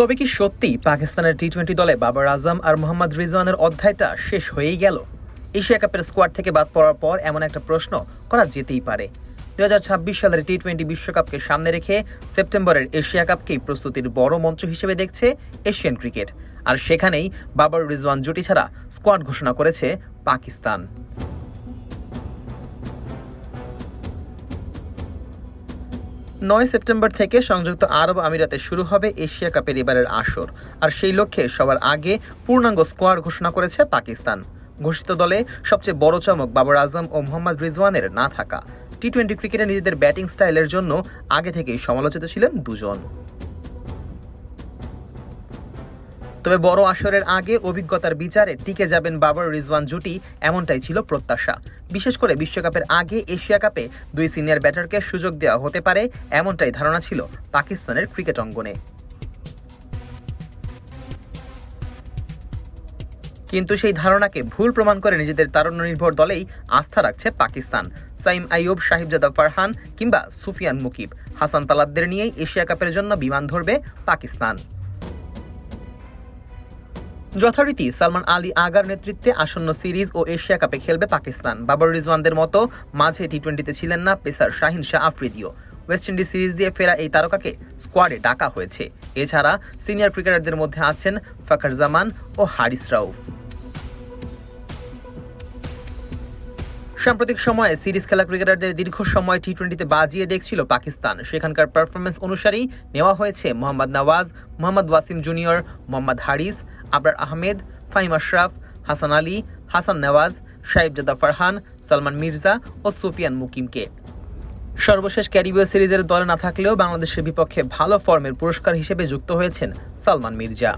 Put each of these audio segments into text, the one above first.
তবে কি সত্যি পাকিস্তানের টি টোয়েন্টি দলে বাবর আজম আর মোহাম্মদ রিজওয়ানের অধ্যায়টা শেষ হয়েই গেল? এশিয়া কাপের স্কোয়াড থেকে বাদ পড়ার পর এমন একটা প্রশ্ন করা যেতেই পারে। দু হাজার ছাব্বিশ সালের টি টোয়েন্টি বিশ্বকাপকে সামনে রেখে সেপ্টেম্বরের এশিয়া কাপকেই প্রস্তুতির বড় মঞ্চ হিসেবে দেখছে এশিয়ান ক্রিকেট। আর সেখানেই বাবর রিজওয়ান জুটি ছাড়া স্কোয়াড ঘোষণা করেছে পাকিস্তান। নয় সেপ্টেম্বর থেকে সংযুক্ত আরব আমিরাতে শুরু হবে এশিয়া কাপের এবারের আসর। আর সেই লক্ষ্যে সবার আগে পূর্ণাঙ্গ স্কোয়াড ঘোষণা করেছে পাকিস্তান। ঘোষিত দলে সবচেয়ে বড় চমক বাবর আজম ও মোহাম্মদ রিজওয়ানের না থাকা। টি টোয়েন্টি ক্রিকেটে নিজেদের ব্যাটিং স্টাইলের জন্য আগে থেকেই সমালোচিত ছিলেন দুজন। তবে বড় আসরের আগে অভিজ্ঞতার বিচারে টিকে যাবেন বাবর রিজওয়ান জুটি, এমনটাই ছিল প্রত্যাশা। বিশেষ করে বিশ্বকাপের আগে এশিয়া কাপে দুই সিনিয়র ব্যাটারকে সুযোগ দেওয়া হতে পারে, এমনটাই ধারণা ছিল পাকিস্তানের ক্রিকেট অঙ্গনে। কিন্তু সেই ধারণাকে ভুল প্রমাণ করে নিজেদের তারুণ্য নির্ভর দলেই আস্থা রাখছে পাকিস্তান। সাইম আইয়ুব, সাহিবজাদা ফারহান কিংবা সুফিয়ান মুকিব। হাসান তালাদদের নিয়েই এশিয়া কাপের জন্য বিমান ধরবে পাকিস্তান। যথারীতি সালমান আলী আগার নেতৃত্বে আসন্ন সিরিজ ও এশিয়া কাপে খেলবে পাকিস্তান। বাবর রিজওয়ানদের মতো মাঝে টি টোয়েন্টিতে ছিলেন না পেসার শাহিন শাহ আফ্রিদিও। ওয়েস্ট ইন্ডিজ সিরিজ দিয়ে ফেরা এই তারকাকে স্কোয়াডে ডাকা হয়েছে। এছাড়া সিনিয়র ক্রিকেটারদের মধ্যে আছেন ফখর জামান ও হারিস রাউফ। সাম্প্রতিক সময়ে সিরিজ খেলা ক্রিকেটারদের দীর্ঘ সময় টি টোয়েন্টিতে বাজিয়ে দেখছিল পাকিস্তান। সেখানকার পারফরমেন্স অনুসারেই নেওয়া হয়েছে মোহাম্মদ নওয়াজ, মোহাম্মদ ওয়াসিম জুনিয়র মোহাম্মদ হারিস, আবরার আহমেদ, ফাহিম আশরাফ, হাসান আলী, হাসান নওয়াজ সাহেবজাদা ফারহান, সালমান মির্জা ও সুফিয়ান মুকিমকে। সর্বশেষ ক্যারিবীয় সিরিজের দলে না থাকলেও বাংলাদেশের বিপক্ষে ভালো ফর্মের পুরস্কার হিসেবে যুক্ত হয়েছেন সালমান মির্জা।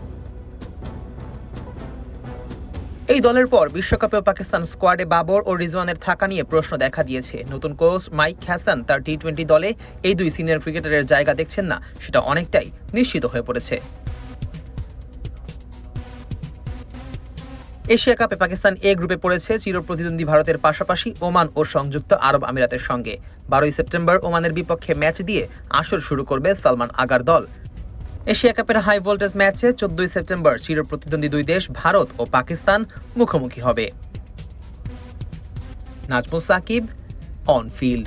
এই দলের পর বিশ্বকাপেও পাকিস্তান স্কোয়াডে বাবর ও রিজওয়ানের থাকা নিয়ে প্রশ্ন দেখা দিয়েছে। নতুন কোচ মাইক হ্যাসান তার টি টোয়েন্টি দলে এই দুই সিনিয়র ক্রিকেটারের জায়গা দেখছেন না, সেটা অনেকটাই নিশ্চিত হয়ে পড়েছে। এশিয়া কাপে পাকিস্তান এ গ্রুপে পড়েছে চিরপ্রতিদ্বন্দ্বী ভারতের পাশাপাশি ওমান ও সংযুক্ত আরব আমিরাতের সঙ্গে। বারোই সেপ্টেম্বর ওমানের বিপক্ষে ম্যাচ দিয়ে আসর শুরু করবে সালমান আগার দল। এশিয়া কাপের হাই ভোল্টেজ ম্যাচে চোদ্দই সেপ্টেম্বর চিরপ্রতিদ্বন্দ্বী দুই দেশ, ভারত ও পাকিস্তান মুখোমুখি হবে। Nazmul Shakib on field